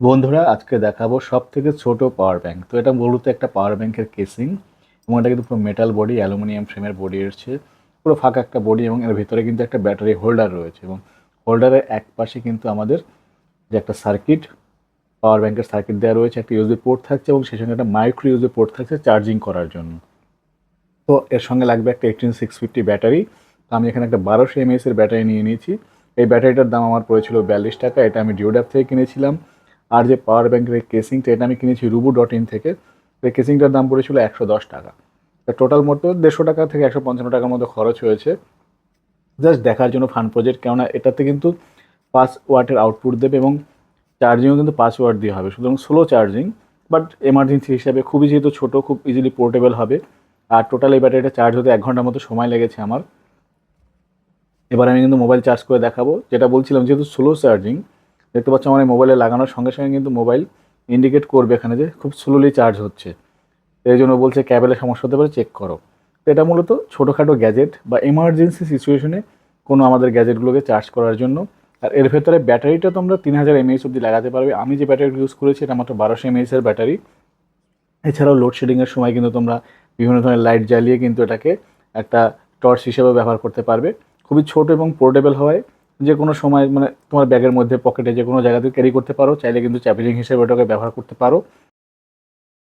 বন্ধুরা, আজকে দেখাবো সব থেকে ছোটো পাওয়ার ব্যাঙ্ক তো এটা মূলত একটা পাওয়ার ব্যাঙ্কের কেসিং এবং এটা কিন্তু পুরো মেটাল বডি অ্যালুমিনিয়াম ফ্রেমের বডি এসছে পুরো ফাঁকা একটা বডি এবং এর ভিতরে কিন্তু একটা ব্যাটারি হোল্ডার রয়েছে এবং হোল্ডারের এক পাশে কিন্তু আমাদের যে একটা সার্কিট পাওয়ার ব্যাংকের সার্কিট দেওয়া রয়েছে, একটা ইউজবি পোর্ট থাকছে এবং সেই সঙ্গে একটা মাইক্রো ইউজবি পোর্ট থাকছে চার্জিং করার জন্য। তো এর সঙ্গে লাগবে একটা এইটিন সিক্স ফিফটি ব্যাটারি তো আমি এখানে একটা বারোশো এমএস এর ব্যাটারি নিয়ে নিয়েছি। এই ব্যাটারিটার দাম আমার পড়েছিল বিয়াল্লিশ টাকা, এটা আমি ডিওডাপ থেকে কিনেছিলাম। আর যে পাওয়ার ব্যাংকের এই কেসিংটা, এটা আমি কিনেছি রুবু ডট ইন থেকে এই কেসিংটার দাম পড়েছিল একশো দশ টাকা। তো টোটাল মোট দেড়শো টাকা থেকে একশো পঞ্চান্ন টাকার মতো খরচ হয়েছে। জাস্ট দেখার জন্য ফান প্রজেক্ট কেননা এটাতে কিন্তু পাঁচ ওয়াটের আউটপুট দেবে এবং চার্জিংও কিন্তু পাঁচ ওয়াট দিয়ে হবে। সুতরাং স্লো চার্জিং বাট এমার্জেন্সি হিসাবে খুবই যেহেতু ছোটো, খুব ইজিলি পোর্টেবল হবে। আর টোটাল এই ব্যাটারিটা চার্জ হতে এক ঘণ্টার মতো সময় লেগেছে আমার। এবার আমি কিন্তু মোবাইল চার্জ করে দেখাবো। যেটা বলছিলাম, যেহেতু স্লো চার্জিং দেখতে পাচ্ছ আমার এই মোবাইলে লাগানোর সঙ্গে সঙ্গে কিন্তু মোবাইল ইন্ডিকেট করবে এখানে যে খুব স্লোলি চার্জ হচ্ছে। এই জন্য বলছে ক্যাবেলের সমস্যা হতে পারে চেক করো। তো এটা মূলত ছোটোখাটো গ্যাজেট বা এমার্জেন্সি সিচুয়েশনে কোনো আমাদের গ্যাজেটগুলোকে চার্জ করার জন্য। আর এর ভেতরে ব্যাটারিটা তোমরা তিন হাজার এমএএইচ অব্দি লাগাতে পারবে। আমি যে ব্যাটারি ইউজ করেছি এটা মাত্র বারোশো এমএএইচ এর ব্যাটারি এছাড়াও লোডশেডিংয়ের সময় কিন্তু তোমরা বিভিন্ন ধরনের লাইট জ্বালিয়ে কিন্তু এটাকে একটা টর্চ হিসেবে ব্যবহার করতে পারবে। খুবই ছোট এবং পোর্টেবল হওয়ায় যে কোনো সময় মানে তোমার ব্যাগের মধ্যে, পকেটে যে কোনো জায়গাতে ক্যারি করতে পারো, চাইলে কিন্তু চ্যাভেলিং হিসেবে ওটাকে ব্যবহার করতে পারো।